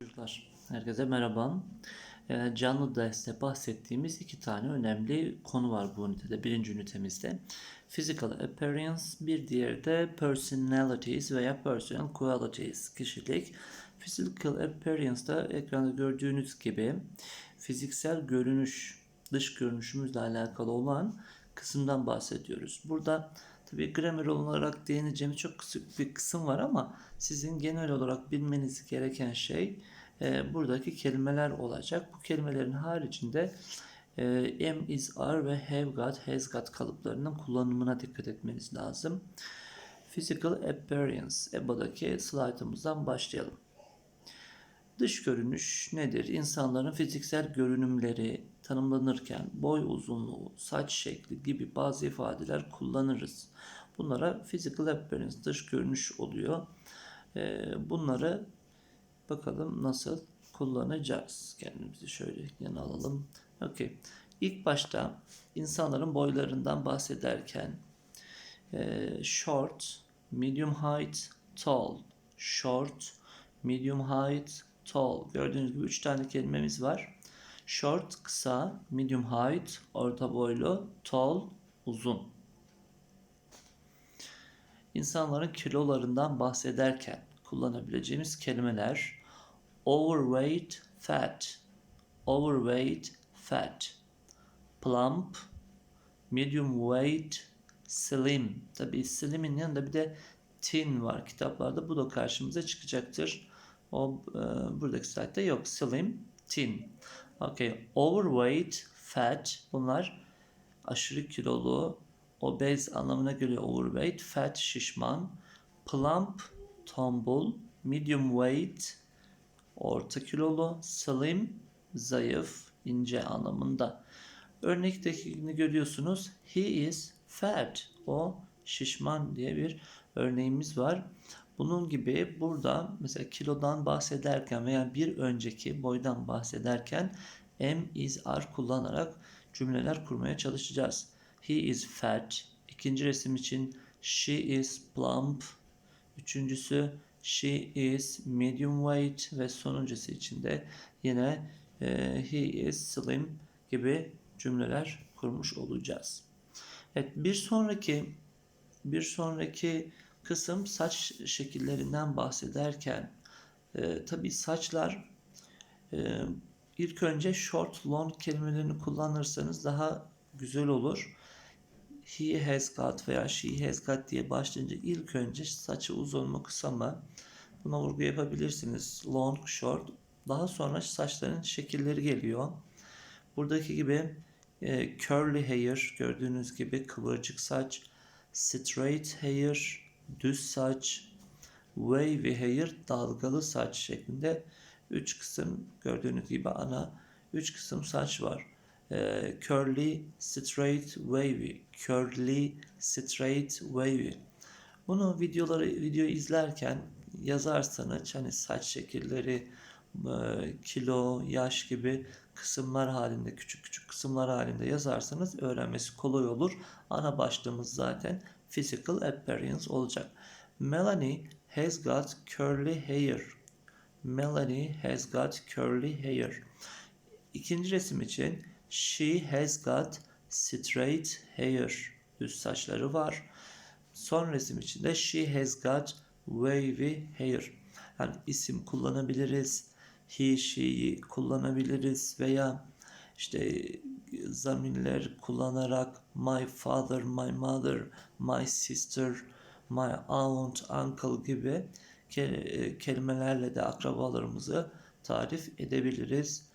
Çocuklar, herkese merhaba. Ee, Canlı derste bahsettiğimiz iki tane önemli konu var bu ünitede, birinci ünitemizde. Physical appearance, bir diğeri de personalities veya personal qualities, kişilik. Physical appearance'da ekranda gördüğünüz gibi fiziksel görünüş, dış görünüşümüzle alakalı olan kısımdan bahsediyoruz. Burada tabii gramer olarak değineceğimiz çok küçük bir kısım var ama sizin genel olarak bilmeniz gereken şey e, buradaki kelimeler olacak. Bu kelimelerin haricinde e, am, is, are ve have got, has got kalıplarının kullanımına dikkat etmeniz lazım. Physical appearance, EBA'daki slaytımızdan başlayalım. Dış görünüş nedir? İnsanların fiziksel görünümleri tanımlanırken boy uzunluğu, saç şekli gibi bazı ifadeler kullanırız. Bunlara physical appearance, dış görünüş oluyor. Ee, bunları bakalım nasıl kullanacağız. Kendimizi şöyle yana alalım. Okey. İlk başta insanların boylarından bahsederken e, short, medium height, tall. Short, medium height, tall. Gördüğünüz gibi 3 tane kelimemiz var. Short kısa, medium height orta boylu, tall uzun. İnsanların kilolarından bahsederken kullanabileceğimiz kelimeler overweight, fat, overweight, fat, plump, medium weight, slim. Tabii slim'in yanında bir de thin var kitaplarda. Bu da karşımıza çıkacaktır. O e, buradaki slaytta yok. Slim, thin. Okay. Overweight, fat bunlar aşırı kilolu, obez anlamına geliyor overweight, fat şişman, plump tombul, medium weight orta kilolu, slim zayıf, ince anlamında. Örnektekini görüyorsunuz. He is fat. O şişman diye bir örneğimiz var. Bunun gibi burada mesela kilodan bahsederken veya bir önceki boydan bahsederken am is are kullanarak cümleler kurmaya çalışacağız. He is fat. İkinci resim için she is plump. Üçüncüsü she is medium weight ve sonuncusu için de yine e, he is slim gibi cümleler kurmuş olacağız. Evet bir sonraki bir sonraki kısım saç şekillerinden bahsederken e, tabi saçlar e, ilk önce short long kelimelerini kullanırsanız daha güzel olur. He has got veya she has got diye başlayınca ilk önce saçı uzun mu kısa mı buna vurgu yapabilirsiniz. Long, short. Daha sonra saçların şekilleri geliyor. Buradaki gibi e, curly hair gördüğünüz gibi kıvırcık saç, straight hair, düz saç, wavy hair, dalgalı saç şeklinde 3 kısım gördüğünüz gibi ana 3 kısım saç var. Ee, curly, straight, wavy. Curly, straight, wavy. Bunu videoları video izlerken yazarsanız hani saç şekilleri, e, kilo, yaş gibi kısımlar halinde, küçük küçük kısımlar halinde yazarsanız öğrenmesi kolay olur. Ana başlığımız zaten physical appearance olacak. Melanie has got curly hair. Melanie has got curly hair. İkinci resim için she has got straight hair. Düz saçları var. Son resim için de she has got wavy hair. Yani isim kullanabiliriz. He, she'yi kullanabiliriz veya işte zamirler kullanarak my father, my mother, my sister, my aunt, uncle gibi kelimelerle de akrabalarımızı tarif edebiliriz.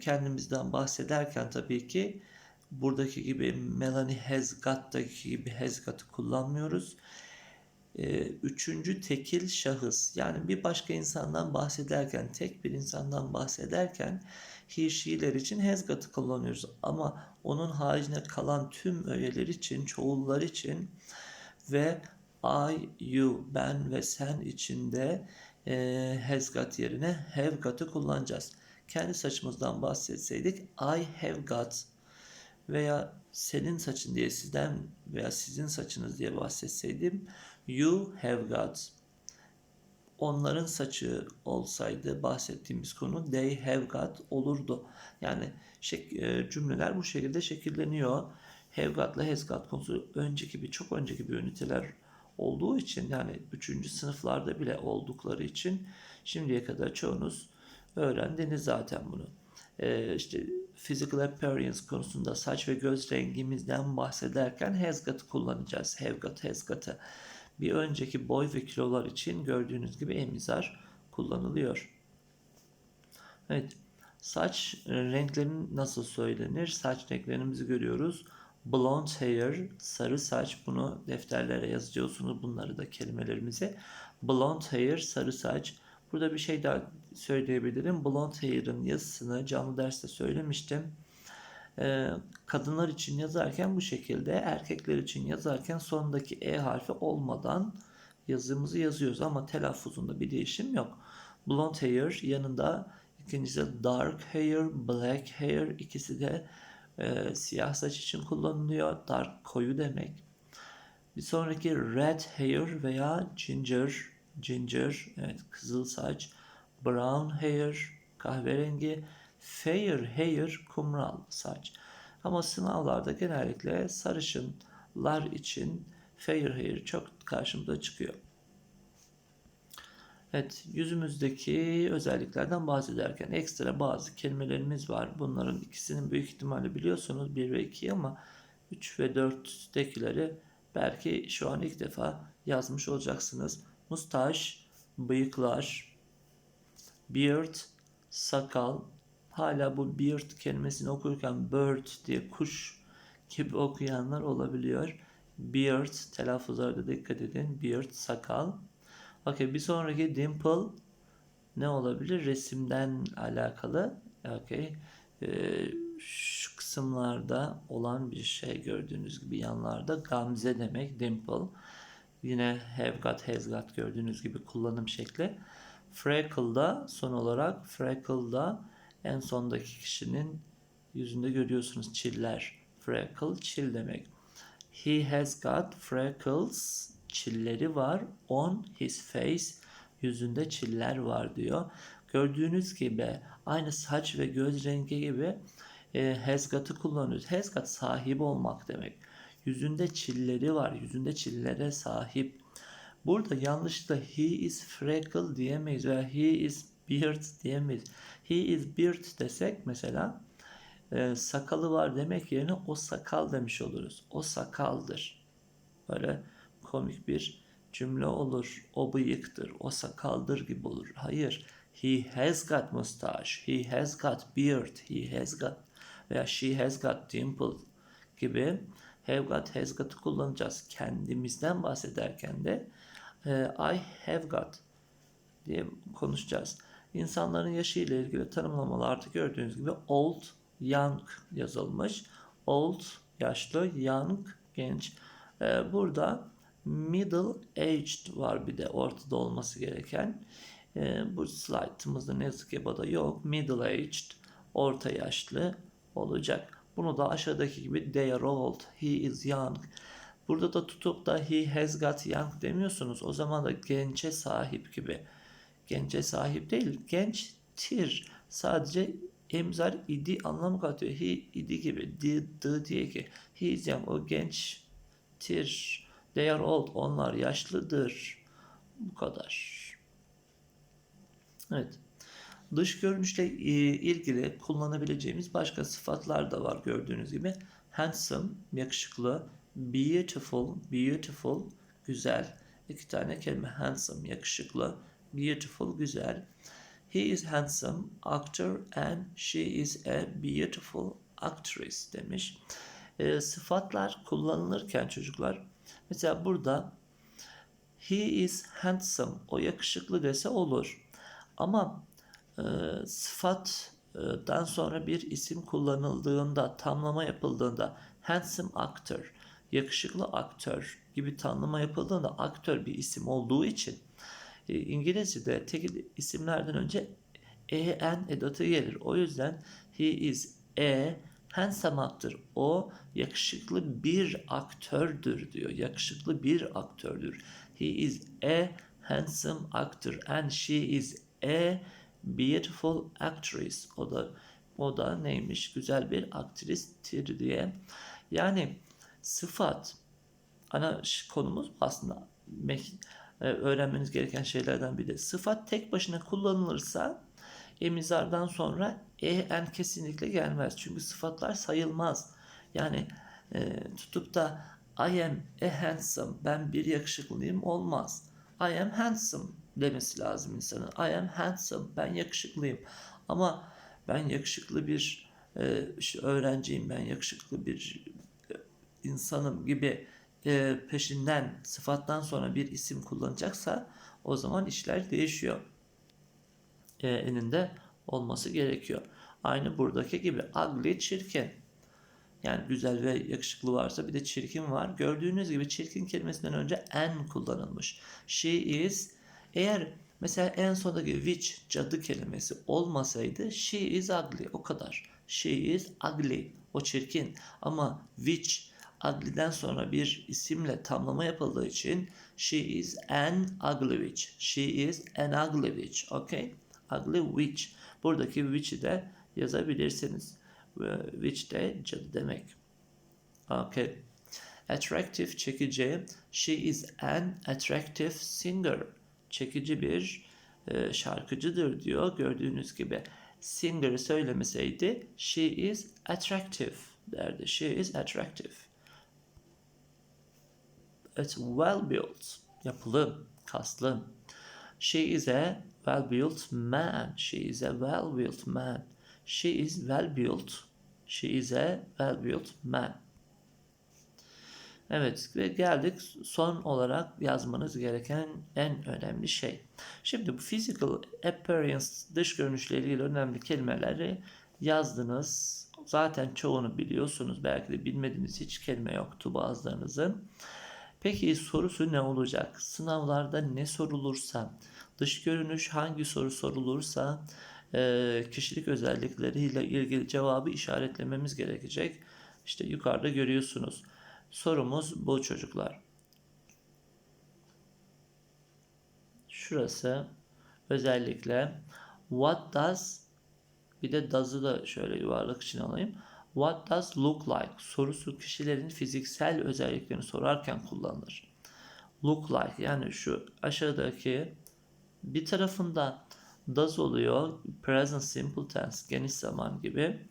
Kendimizden bahsederken tabii ki buradaki gibi Melanie has got'taki gibi has got'ı kullanmıyoruz. Üçüncü tekil şahıs yani bir başka insandan bahsederken tek bir insandan bahsederken he, she'ler için has got'ı kullanıyoruz. Ama onun haricinde kalan tüm öğeler için, çoğullar için ve I, you, ben ve sen içinde e, has got yerine have got'ı kullanacağız. Kendi saçımızdan bahsetseydik I have got veya senin saçın diye sizden veya sizin saçınız diye bahsetseydim you have got onların saçı olsaydı bahsettiğimiz konu they have got olurdu. Yani e, cümleler bu şekilde şekilleniyor. Have got'la has got konusu önceki bir çok önceki bir üniteler olduğu için yani 3. sınıflarda bile oldukları için şimdiye kadar çoğunuz öğrendiniz zaten bunu. Ee, işte physical appearance konusunda saç ve göz rengimizden bahsederken has got'ı kullanacağız. Have got, has got'ı. Bir önceki boy ve kilolar için gördüğünüz gibi emizar kullanılıyor. Evet. Saç e, renklerinin nasıl söylenir? Saç renklerimizi görüyoruz. Blonde hair, sarı saç. Bunu defterlere yazıyorsunuz bunları da kelimelerimize. Blonde hair, sarı saç. Burada bir şey daha söyleyebilirim. Blonde hair'ın yazısını canlı derste söylemiştim. Ee, kadınlar için yazarken bu şekilde, erkekler için yazarken sondaki E harfi olmadan yazımızı yazıyoruz ama telaffuzunda bir değişim yok. Blonde hair yanında ikincisi dark hair, black hair ikisi de e, siyah saç için kullanılıyor. Dark koyu demek. Bir sonraki red hair veya ginger, ginger evet kızıl saç, brown hair kahverengi, fair hair kumral saç. Ama sınavlarda genellikle sarışınlar için fair hair çok karşımıza çıkıyor. Evet, yüzümüzdeki özelliklerden bahsederken ekstra bazı kelimelerimiz var. Bunların ikisinin büyük ihtimalle biliyorsunuz 1 ve 2 ama 3 ve 4'tekileri belki şu an ilk defa yazmış olacaksınız. Mustaş, bıyıklar, beard, sakal. Hala bu beard kelimesini okurken bird diye kuş gibi okuyanlar olabiliyor. Beard, telaffuzlarda dikkat edin. Beard, sakal. Okey bir sonraki dimple ne olabilir? Resimden alakalı. Okey. Ee, şu kısımlarda olan bir şey gördüğünüz gibi yanlarda gamze demek dimple. Yine have got, has got gördüğünüz gibi kullanım şekli. Freckle'da son olarak freckle'da en sondaki kişinin yüzünde görüyorsunuz çiller. Freckle çil demek. He has got freckles çilleri var on his face yüzünde çiller var diyor. Gördüğünüz gibi aynı saç ve göz rengi gibi e, has got'ı kullanıyoruz. Has got sahibi olmak demek. Yüzünde çilleri var. Yüzünde çillere sahip. Burada yanlışlıkla he is freckle diyemeyiz veya he is beard diyemeyiz. He is beard desek mesela e, sakalı var demek yerine o sakal demiş oluruz. O sakaldır. Böyle komik bir cümle olur. O bıyıktır, o sakaldır gibi olur. Hayır. He has got mustache, he has got beard, he has got veya she has got dimple gibi have got, has got'ı kullanacağız. Kendimizden bahsederken de e, I have got diye konuşacağız. İnsanların yaşı ile ilgili tanımlamalarda gördüğünüz gibi old, young yazılmış. Old, yaşlı, young, genç. E, burada middle aged var bir de ortada olması gereken. E, bu slaytımızda ne yazık ki da yok. Middle aged, orta yaşlı olacak. Bunu da aşağıdaki gibi they are old, he is young. Burada da tutup da he has got young demiyorsunuz. O zaman da gence sahip gibi. Gence sahip değil, gençtir. Sadece emzar idi anlamı katıyor. He idi gibi. The, the diye ki. He is young. O gençtir. They are old. Onlar yaşlıdır. Bu kadar. Evet. Dış görünüşle e, ilgili kullanabileceğimiz başka sıfatlar da var gördüğünüz gibi. Handsome, yakışıklı, beautiful, beautiful, güzel. İki tane kelime handsome, yakışıklı, beautiful, güzel. He is handsome actor and she is a beautiful actress demiş. E, sıfatlar kullanılırken çocuklar mesela burada he is handsome o yakışıklı dese olur. Ama e, sıfattan sonra bir isim kullanıldığında, tamlama yapıldığında handsome actor, yakışıklı aktör gibi tanımlama yapıldığında aktör bir isim olduğu için İngilizce'de tekil isimlerden önce en edatı gelir. O yüzden he is a handsome actor. O yakışıklı bir aktördür diyor. Yakışıklı bir aktördür. He is a handsome actor and she is a beautiful actress. O da o da neymiş? Güzel bir aktristir diye. Yani sıfat ana konumuz aslında e, öğrenmeniz gereken şeylerden biri. Sıfat tek başına kullanılırsa emizardan sonra en kesinlikle gelmez. Çünkü sıfatlar sayılmaz. Yani e, tutup da I am a handsome, ben bir yakışıklıyım olmaz. I am handsome demesi lazım insanın. I am handsome, ben yakışıklıyım. Ama ben yakışıklı bir e, işte öğrenciyim, ben yakışıklı bir e, insanım gibi e, peşinden sıfattan sonra bir isim kullanacaksa o zaman işler değişiyor. E, eninde olması gerekiyor. Aynı buradaki gibi ugly çirkin. Yani güzel ve yakışıklı varsa bir de çirkin var. Gördüğünüz gibi çirkin kelimesinden önce en kullanılmış. She is eğer mesela en sondaki which cadı kelimesi olmasaydı she is ugly o kadar. She is ugly o çirkin ama which ugly'den sonra bir isimle tamlama yapıldığı için she is an ugly witch. She is an ugly witch. Okay? Ugly witch. Buradaki witch'i de yazabilirsiniz. Which de cadı demek. Okay. Attractive çekici. She is an attractive singer. Çekici bir e, şarkıcıdır diyor. Gördüğünüz gibi singer söylemeseydi she is attractive derdi. She is attractive. It's well built. Yapılı, kaslı. She is a well built man. She is a well built man. She is well built. She is a well built man. Evet ve geldik son olarak yazmanız gereken en önemli şey. Şimdi bu physical appearance dış görünüşle ilgili önemli kelimeleri yazdınız. Zaten çoğunu biliyorsunuz. Belki de bilmediğiniz hiç kelime yoktu bazılarınızın. Peki sorusu ne olacak? Sınavlarda ne sorulursa, dış görünüş hangi soru sorulursa e, kişilik özellikleriyle ilgili cevabı işaretlememiz gerekecek. İşte yukarıda görüyorsunuz. Sorumuz bu çocuklar. Şurası özellikle what does bir de does'ı da şöyle yuvarlak için alayım. What does look like sorusu kişilerin fiziksel özelliklerini sorarken kullanılır. Look like yani şu aşağıdaki bir tarafında does oluyor present simple tense geniş zaman gibi.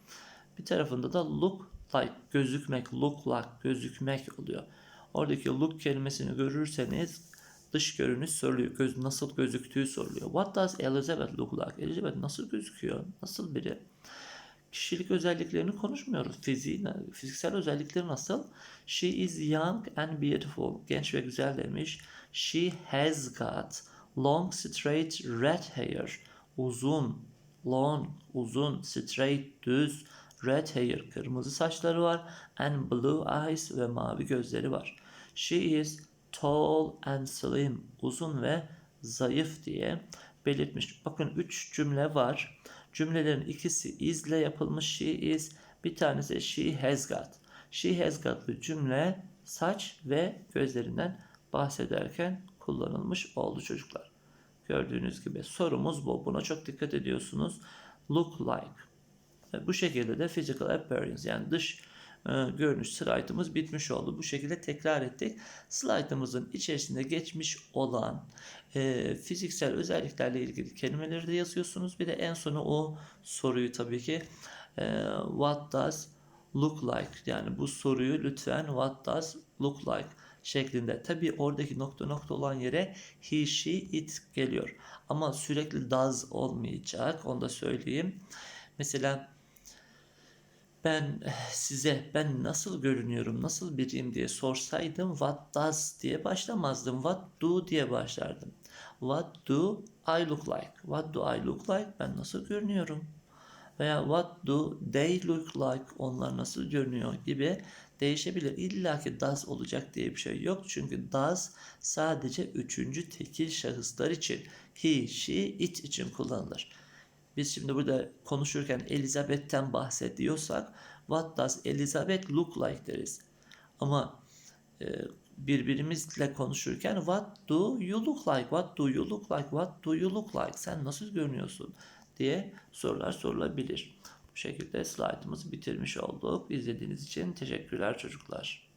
Bir tarafında da look like gözükmek, look like gözükmek oluyor. Oradaki look kelimesini görürseniz dış görünüş soruluyor. Göz nasıl gözüktüğü soruluyor. What does Elizabeth look like? Elizabeth nasıl gözüküyor? Nasıl biri? Kişilik özelliklerini konuşmuyoruz. Fiziği, fiziksel özellikleri nasıl? She is young and beautiful. Genç ve güzel demiş. She has got long straight red hair. Uzun, long, uzun, straight, düz, red hair, kırmızı saçları var. And blue eyes ve mavi gözleri var. She is tall and slim. Uzun ve zayıf diye belirtmiş. Bakın üç cümle var. Cümlelerin ikisi is'le yapılmış she is. Bir tanesi she has got. She has got'lı cümle saç ve gözlerinden bahsederken kullanılmış oldu çocuklar. Gördüğünüz gibi sorumuz bu. Buna çok dikkat ediyorsunuz. Look like. Bu şekilde de physical appearance yani dış görünüş slaytımız bitmiş oldu. Bu şekilde tekrar ettik. Slaytımızın içerisinde geçmiş olan e, fiziksel özelliklerle ilgili kelimeleri de yazıyorsunuz. Bir de en sonu o soruyu tabii ki e, what does look like yani bu soruyu lütfen what does look like şeklinde. Tabii oradaki nokta nokta olan yere he, she, it geliyor. Ama sürekli does olmayacak. Onu da söyleyeyim. Mesela ben size ben nasıl görünüyorum, nasıl biriyim diye sorsaydım what does diye başlamazdım. What do diye başlardım. What do I look like? What do I look like? Ben nasıl görünüyorum? Veya what do they look like? Onlar nasıl görünüyor gibi değişebilir. İlla ki does olacak diye bir şey yok. Çünkü does sadece üçüncü tekil şahıslar için he, she, it için kullanılır. Biz şimdi burada konuşurken Elizabeth'ten bahsediyorsak what does Elizabeth look like deriz. Ama e, birbirimizle konuşurken what do you look like? What do you look like? What do you look like? Sen nasıl görünüyorsun? diye sorular sorulabilir. Bu şekilde slaytımızı bitirmiş olduk. İzlediğiniz için teşekkürler çocuklar.